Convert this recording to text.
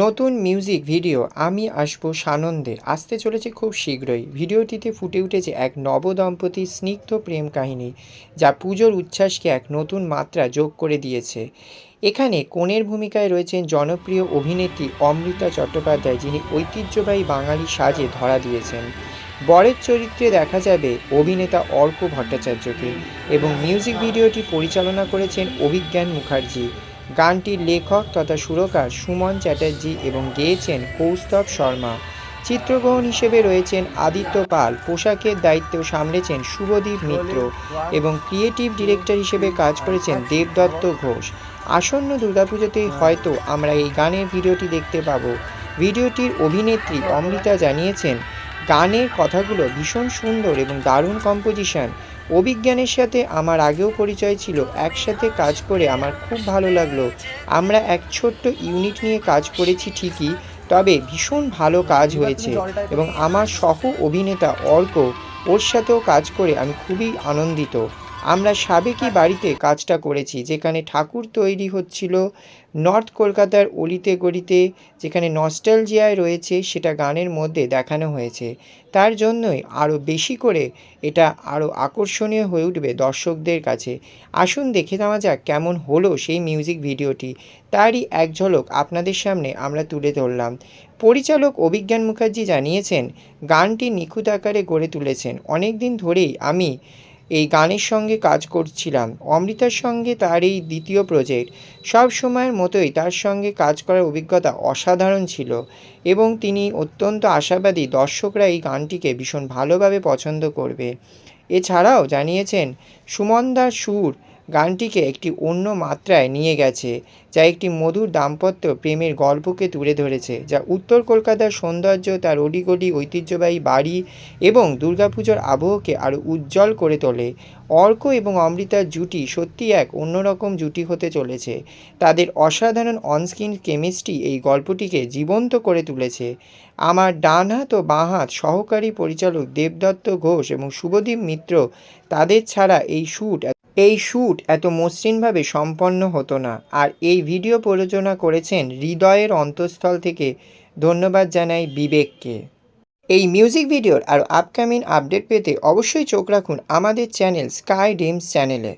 নতুন music video আমি আসব সানন্দে আসতে চলেছে খুব শীঘ্রই। ভিডিওটিতে ফুটে উঠেছে এক নবদম্পতির স্নিগ্ধ প্রেম কাহিনী, যা পুজোর উচ্ছ্বাসকে এক নতুন মাত্রা যোগ করে দিয়েছে। এখানে কনের ভূমিকায় রয়েছেন জনপ্রিয় অভিনেত্রী অমৃতা চট্টোপাধ্যায়, যিনি ঐতিহ্যবাহী বাঙালি সাজে ধরা দিয়েছেন। বরের চরিত্রে দেখা যাবে অভিনেতা অর্ক ভট্টাচার্যকে এবং মিউজিক ভিডিওটি পরিচালনা করেছেন অভিজ্ঞান মুখার্জি। গানটির লেখক তথা সুরকার সুমন চ্যাটার্জি এবং গেয়েছেন কৌস্তব শর্মা। চিত্রগ্রহণ হিসেবে রয়েছেন আদিত্য পাল, পোশাকের দায়িত্ব সামলেছেন শুভদীপ মিত্র এবং ক্রিয়েটিভ ডিরেক্টর হিসেবে কাজ করেছেন দেবদত্ত ঘোষ। আসন্ন দুর্গাপুজোতেই হয়তো আমরা এই গানের ভিডিওটি দেখতে পাবো। ভিডিওটির অভিনেত্রী অমৃতা জানিয়েছেন, গানের কথাগুলো ভীষণ সুন্দর এবং দারুণ কম্পোজিশন অভিজ্ঞানের সাথে আমার আগেও পরিচয় ছিল, একসাথে কাজ করে আমার খুব ভালো লাগল। আমরা এক ছোট্ট ইউনিট নিয়ে কাজ করেছি ঠিকই, তবে ভীষণ ভালো কাজ হয়েছে এবং আমার সহ অভিনেতা অর্ক ওর সাথেও কাজ করে আমি খুবই আনন্দিত। আমরা সাবেকি বাড়িতে কাজটা করেছি, যেখানে ঠাকুর তৈরি হচ্ছিল নর্থ কলকাতার অলিতে গলিতে, যেখানে নস্টালজিয়ায় রয়েছে, সেটা গানের মধ্যে দেখানো হয়েছে। তার জন্যই আরও বেশি করে এটা আরও আকর্ষণীয় হয়ে উঠবে দর্শকদের কাছে। আসুন দেখে নেওয়া যাক কেমন হলো সেই মিউজিক ভিডিওটি। তারই এক ঝলক আপনাদের সামনে আমরা তুলে ধরলাম। পরিচালক অভিজ্ঞান মুখার্জি জানিয়েছেন, গানটি নিখুঁত আকারে গড়ে তুলেছেন। অনেক দিন ধরেই আমি এই গানের সঙ্গে কাজ করছিলাম। অমৃতার সঙ্গে তার এই দ্বিতীয় প্রজেক্ট সব সময়ের মতোই তার সঙ্গে কাজ করার অভিজ্ঞতা অসাধারণ ছিল এবং তিনি অত্যন্ত আশাবাদী দর্শকরা এই গানটিকে ভীষণ ভালোভাবে পছন্দ করবে। এছাড়াও জানিয়েছেন, সুমন দাস সুর গানটিকে একটি অন্য মাত্রায় নিয়ে গেছে, যা একটি মধুর দাম্পত্য প্রেমের গল্পকে তুলে ধরেছে, যা উত্তর কলকাতার সৌন্দর্য, তার অলিগলি ঐতিহ্যবাহী বাড়ি এবং দুর্গাপুজোর আবহকে আরও উজ্জ্বল করে তোলে। অর্ক এবং অমৃতার জুটি সত্যি এক অন্যরকম জুটি হতে চলেছে। তাদের অসাধারণ অনস্ক্রিন কেমিস্ট্রি এই গল্পটিকে জীবন্ত করে তুলেছে। আমার ডান হাত ও বাঁ হাত সহকারী পরিচালক দেবদত্ত ঘোষ এবং শুভদীপ মিত্র তাদের ছাড়া এই শ্যুট এই শ্যুট এত মসৃণভাবে সম্পন্ন হতো না। আর এই ভিডিও প্রযোজনা করেছেন হৃদয়ের অন্তঃস্থল থেকে ধন্যবাদ জানাই বিবেককে। এই মিউজিক ভিডিওর আর আপকামিং আপডেট পেতে অবশ্যই চোখ রাখুন আমাদের চ্যানেল স্কাই ড্রিমস চ্যানেলে।